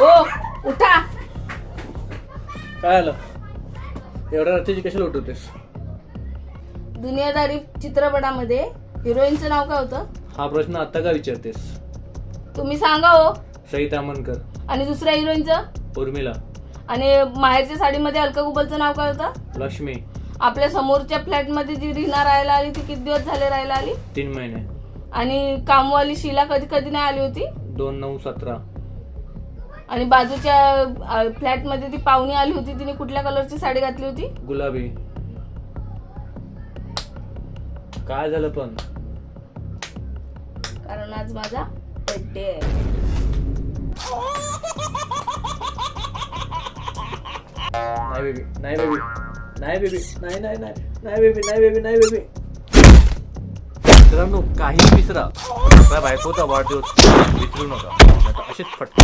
ओ उठा. काय आलं? एवढ्या रात्रीची कशाला उठवतेस दुनियादारी चित्रपटामध्ये हिरोईनचं नाव काय होतं? हा प्रश्न आता का विचारतेस? तुम्ही सांगा हो. सई तामनकर आणि दुसऱ्या हिरोईनचं? उर्मिला. आणि माहेरच्या साडीमध्ये अलका कुबलचं नाव काय होतं? लक्ष्मी. आपल्या समोरच्या फ्लॅटमध्ये जी रीना राहायला आली ती किती दिवस झाले राहायला आली? तीन महिने. आणि कामवाली शिला कधी कधी नाही आली होती? दोन नऊ सतरा. आणि बाजूच्या अ, फ्लॅटमध्ये ती पाहुणी आली होती तिने कुठल्या कलरची साडी घातली होती? गुलाबी. काय झालं पण? कारण आज माझा बर्थडे आहे. नाही बेबी नाही बेबी नाही बेबी नाही नाही नाही. नाही बेबी नाही बेबी नाही बेबी मित्रांनो काही विसरा आपल्या बायकोचा वाढदिवस विसरू नका. नाहीतर असेच फटके.